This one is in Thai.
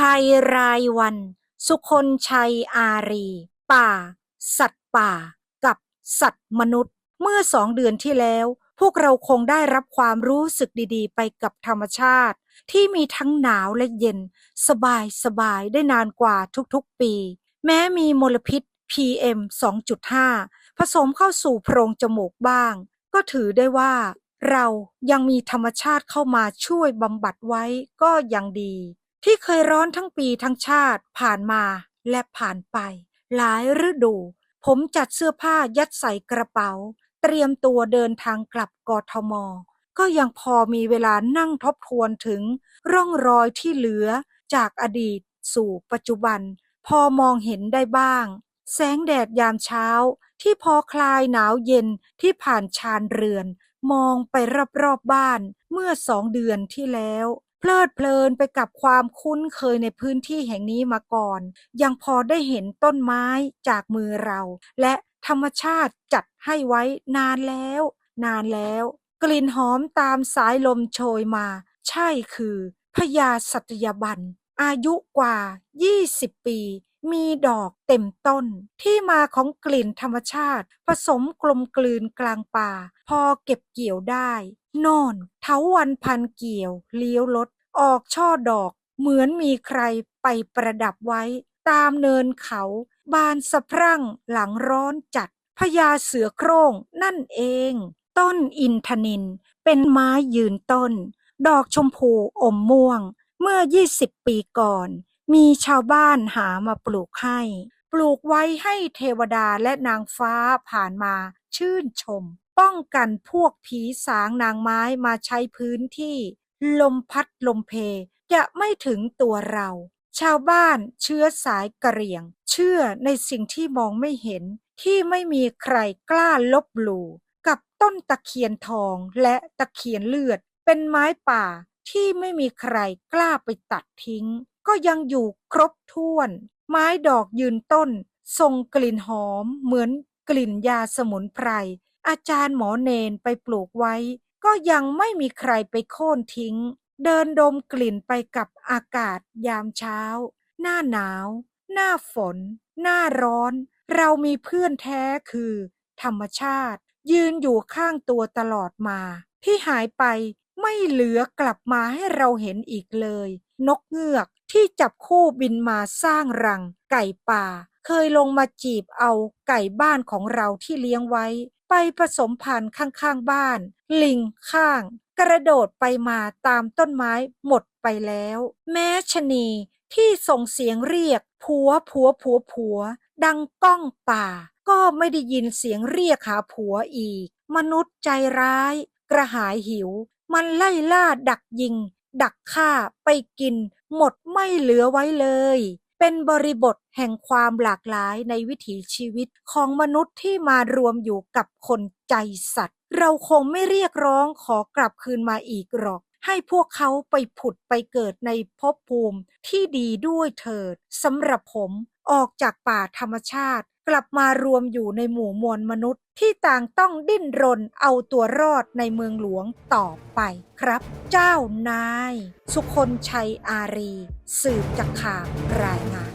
ภัยรายวัน สุคนชัยอารี ป่า สัตว์ป่า กับสัตว์มนุษย์ เมื่อสองเดือนที่แล้ว พวกเราคงได้รับความรู้สึกดีๆ ไปกับธรรมชาติ ที่มีทั้งหนาวและเย็น สบายสบายๆได้นานกว่าทุกๆปี แม้มีมลพิษ PM 2.5 ผสมเข้าสู่โพรงจมูกบ้าง ก็ถือได้ว่าเรายังมีธรรมชาติเข้ามาช่วยบำบัดไว้ก็ยังดี ที่เคยร้อนทั้งปีทั้งชาติผ่านมาและผ่านไป หลายฤดู ผมจัดเสื้อผ้ายัดใส่กระเป๋า เตรียมตัวเดินทางกลับกทม ก็ยังพอมีเวลานั่งทบทวนถึงร่องรอยที่เหลือจากอดีตสู่ปัจจุบัน พอมองเห็นได้บ้าง แสงแดดยามเช้าที่พอคลายหนาวเย็นที่ผ่านชานเรือน มองไปรอบๆบ้านเมื่อสองเดือนที่แล้ว เพลิดเพลินไปกับความคุ้นเคยในพื้นที่แห่งนี้มาก่อน ยังพอได้เห็นต้นไม้จากมือเรา และธรรมชาติจัดให้ไว้นานแล้ว นานแล้ว กลิ่นหอมตามสายลมโชยมา ใช่คือพญาสัตยบันอายุกว่า 20 ปี มีดอกเต็มต้น ที่มาของกลิ่นธรรมชาติ ผสมกลมกลืนกลางป่า พอเก็บเกี่ยวได้น่นเถาวันพันเกี่ยว เลี้ยวรถออกช่อดอก เหมือนมีใครไปประดับไว้ ตามเนินเขา บานสะพรั่งหลังร้อนจัดพญาเสือโคร่งนั่นเอง ต้นอินทนินเป็นไม้ยืนต้น ดอกชมพูอมม่วง เมื่อ 20 ปีก่อน มีชาวบ้านหามาปลูกให้ ปลูกไว้ให้เทวดาและนางฟ้าผ่านมาชื่นชม ป้องกันพวกผีสางนางไม้มาใช้พื้นที่ ลมพัดลมเพ จะไม่ถึงตัวเรา ชาวบ้านเชื้อสายกะเหรี่ยง เชื่อในสิ่งที่มองไม่เห็นที่ไม่มีใครกล้าลบหลู่กับต้นตะเคียนทองและตะเคียนเลือด เป็นไม้ป่า ที่ไม่มีใครกล้าไปตัดทิ้ง ก็ยังอยู่ครบถ้วน ไม้ดอกยืนต้นทรงกลิ่นหอมเหมือนกลิ่นยาสมุนไพร อาจารย์หมอเนนไปปลูกไว้ ก็ยังไม่มีใครไปโค่นทิ้ง เดินดมกลิ่นไปกับอากาศยามเช้า หน้าหนาว หน้าฝน หน้าร้อน เรามีเพื่อนแท้คือ ธรรมชาติ ยืนอยู่ข้างตัวตลอดมา ที่หายไป ไม่เหลือกลับมาให้เราเห็นอีกเลย นกเงือกที่จับคู่บินมาสร้างรัง ไก่ป่า เคยลงมาจีบเอาไก่บ้านของเราที่เลี้ยงไว้ ไปผสมพันธุ์ข้างๆบ้าน ลิงข้าง กระโดดไปมาตามต้นไม้หมดไปแล้ว แม้ชะนีที่ส่งเสียงเรียก ผัวผัวผัวผัว ดังก้องป่า ก็ไม่ได้ยินเสียงเรียกหาผัวอีก มนุษย์ใจร้าย กระหายหิว มันไล่ล่าดักยิง ดักฆ่าไปกิน หมดไม่เหลือไว้เลย เป็นบริบทแห่งความหลากหลายในวิถีชีวิตของมนุษย์ที่มารวมอยู่กับคนใจสัตว์ เราคงไม่เรียกร้องขอกลับคืนมาอีกหรอกให้พวกเขาไปผุดไปเกิดในภพภูมิที่ดีด้วยเถิดสำหรับผมออกจากป่าธรรมชาติ กลับมารวมอยู่ในหมู่มวลมนุษย์ที่ต่างต้องดิ้นรนเอาตัวรอดในเมืองหลวงต่อไปครับ เจ้านาย สุคนชัยอารี สืบจากข่าวรายงาน